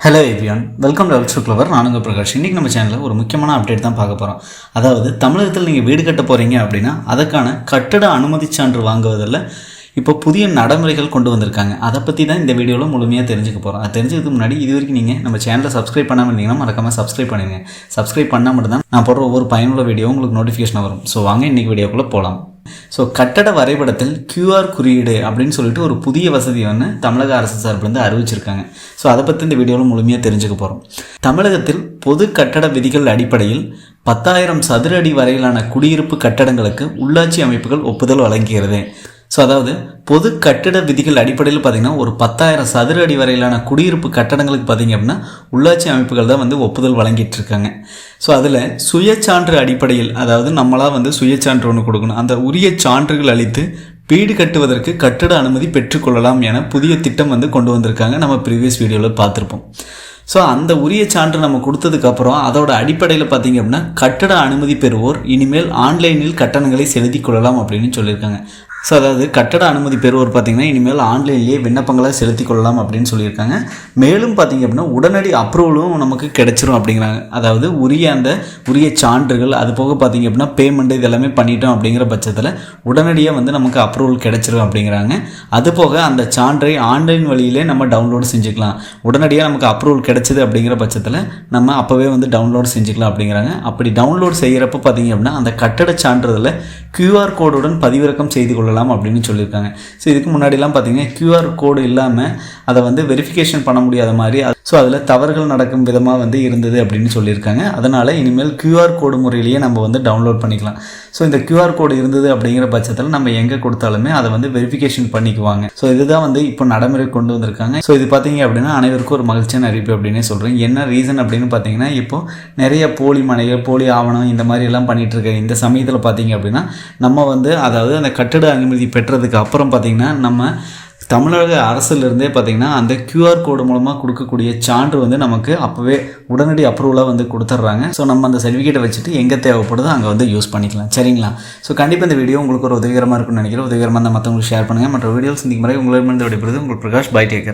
Hello everyone welcome to ultra clever நானுங்க பிரகாஷ். இன்றைக்கி நம்ம சேனலில் ஒரு முக்கியமான அப்டேட் தான் பார்க்க போகிறோம் அதாவது தமிழகத்தில் நீங்கள் வீடு கட்ட போகிறீங்க அப்படின்னா அதற்கான கட்டட அனுமதி சான்று வாங்குவதில் இப்போ புதிய நடைமுறைகள் கொண்டு வந்திருக்காங்க. அதை பற்றி தான் இந்த வீடியோவில் முழுமையாக தெரிஞ்சுக்க போகிறோம் அது தெரிஞ்சதுக்கு முன்னாடி இது வரைக்கும் நீங்கள் நம்ம சேனலை சப்ஸ்கிரைப் பண்ணாமல் இருந்தீங்கன்னா மறக்காமல் சப்ஸ்கிரைப் பண்ணுங்க சப்ஸ்கிரைப் பண்ணால் மட்டும்தான் நான் போடுற ஒவ்வொரு பயனுள்ள வீடியோ உங்களுக்கு நோட்டிஃபிகேஷன் வரும். ஸோ வாங்க இன்றைக்கி வீடியோக்குள்ளே போகலாம் ஸோ கட்டட வரைபடத்தில் கியூஆர் குறியீடு அப்படின்னு சொல்லிட்டு ஒரு புதிய வசதி ஒன்று தமிழக அரசு சார்பிலேருந்து அறிவிச்சிருக்காங்க. ஸோ அதை பற்றி இந்த வீடியோவில் முழுமையாக தெரிஞ்சுக்க போகிறோம் தமிழகத்தில் பொது கட்டட விதிகள் அடிப்படையில் பத்தாயிரம் சதுர அடி வரையிலான குடியிருப்பு கட்டடங்களுக்கு உள்ளாட்சி அமைப்புகள் ஒப்புதல் வழங்குகிறது. ஸோ அதாவது பொது கட்டிட விதிகள் அடிப்படையில் பார்த்தீங்கன்னா ஒரு பத்தாயிரம் சதுர அடி வரையிலான குடியிருப்பு கட்டடங்களுக்கு பார்த்தீங்க அப்படின்னா உள்ளாட்சி அமைப்புகள் தான் வந்து ஒப்புதல் வழங்கிட்டு இருக்காங்க ஸோ அதில் சுயச்சான்று அடிப்படையில் அதாவது நம்மளாக வந்து சுயச்சான்று ஒன்று கொடுக்கணும். அந்த உரிய சான்றுகள் அளித்து வீடு கட்டுவதற்கு கட்டட அனுமதி பெற்றுக்கொள்ளலாம் என புதிய திட்டம் வந்து கொண்டு வந்திருக்காங்க. நம்ம ப்ரீவியஸ் வீடியோவில் பார்த்துருப்போம். ஸோ அந்த உரிய சான்று நம்ம கொடுத்ததுக்கப்புறம் அதோட அடிப்படையில் பார்த்தீங்க அப்படின்னா கட்டட அனுமதி பெறுவோர் இனிமேல் ஆன்லைனில் கட்டணங்களை செலுத்திக் கொள்ளலாம் அப்படின்னு சொல்லியிருக்காங்க. ஸோ அதாவது கட்டட அனுமதி பெறுவோர் பார்த்தீங்கன்னா இனிமேல் ஆன்லைன்லேயே விண்ணப்பங்களை செலுத்தி கொள்ளலாம் அப்படின்னு சொல்லியிருக்காங்க. மேலும் பார்த்தீங்க அப்படின்னா உடனடி அப்ரூவலும் நமக்கு கிடைச்சிரும் அப்படிங்கிறாங்க. அதாவது உரிய அந்த உரிய சான்றுகள் அது போக பார்த்தீங்க அப்படின்னா பேமெண்ட் இதெல்லாமே பண்ணிட்டோம் அப்படிங்கிற பட்சத்தில் உடனடியாக வந்து நமக்கு அப்ரூவல் கிடைச்சிரும் அப்படிங்கிறாங்க. அது போக அந்த சான்றை ஆன்லைன் வழியிலே நம்ம டவுன்லோடு செஞ்சுக்கலாம். உடனடியாக நமக்கு அப்ரூவல் கிடைச்சிது அப்படிங்கிற பட்சத்தில் நம்ம அப்போவே வந்து டவுன்லோட் செஞ்சுக்கலாம் அப்படிங்கிறாங்க. அப்படி டவுன்லோட் செய்கிறப்ப பார்த்தீங்க அப்படின்னா அந்த கட்டட சான்றிதழை க்யூஆர் கோடுடன் பதிவிறக்கம் செய்து கொள்ளலாம் அப்படின்னு சொல்லியிருக்காங்க. ஸோ இதுக்கு முன்னாடிலாம் பார்த்தீங்கன்னா கியூஆர் கோடு இல்லாமல் அதை வந்து வெரிஃபிகேஷன் பண்ண முடியாத மாதிரி ஸோ அதில் தவறுகள் நடக்கும் விதமாக வந்து இருந்தது அப்படின்னு சொல்லியிருக்காங்க. அதனால் இனிமேல் கியூஆர் கோடு முறையிலேயே நம்ம வந்து டவுன்லோட் பண்ணிக்கலாம். ஸோ இந்த கியூஆர் கோடு இருந்தது அப்படிங்கிற பட்சத்தில் நம்ம எங்கே கொடுத்தாலுமே அதை வந்து வெரிஃபிகேஷன் பண்ணிக்குவாங்க. ஸோ இதுதான் வந்து இப்போ நடைமுறை கொண்டு வந்திருக்காங்க. ஸோ இது பார்த்தீங்க அப்படின்னா அனைவருக்கும் ஒரு மகிழ்ச்சியான அறிவிப்பு அப்படின்னே சொல்கிறேன் என்ன ரீசன் அப்படின்னு பார்த்தீங்கன்னா இப்போ நிறைய போலி மனைகள் போலி ஆவணம் இந்த மாதிரி எல்லாம் பண்ணிட்டு இருக்க இந்த சமயத்தில் பார்த்தீங்க அப்படின்னா நம்ம வந்து அதாவது அந்த கட்டிட அனுமதி பெற்றதுக்கு அப்புறம் பார்த்தீங்கன்னா நம்ம தமிழக அரசுலேருந்தே பார்த்திங்கன்னா அந்த கியூஆர் கோடு மூலமாக கொடுக்கக்கூடிய சான்று வந்து நமக்கு அப்போவே உடனடி அப்ரூவலாக வந்து கொடுத்துட்றாங்க ஸோ நம்ம அந்த சர்டிஃபிகேட்டை வச்சுட்டு எங்கே தேவைப்படுதோ அங்கே வந்து யூஸ் பண்ணிக்கலாம். சரிங்களா? ஸோ கண்டிப்பாக இந்த வீடியோ உங்களுக்கு ஒரு உதவிகரமாக இருக்கும்னு நினைக்கிறேன். உதவிகரமாக இருந்தால் மற்றவங்களுக்கு ஷேர் பண்ணுங்கள் மற்ற வீடியோஸ் சந்திக்கும் முறை உங்களிடமிருந்து விடைபெறுது உங்களுக்கு பிரகாஷ் பை டேக்கர்.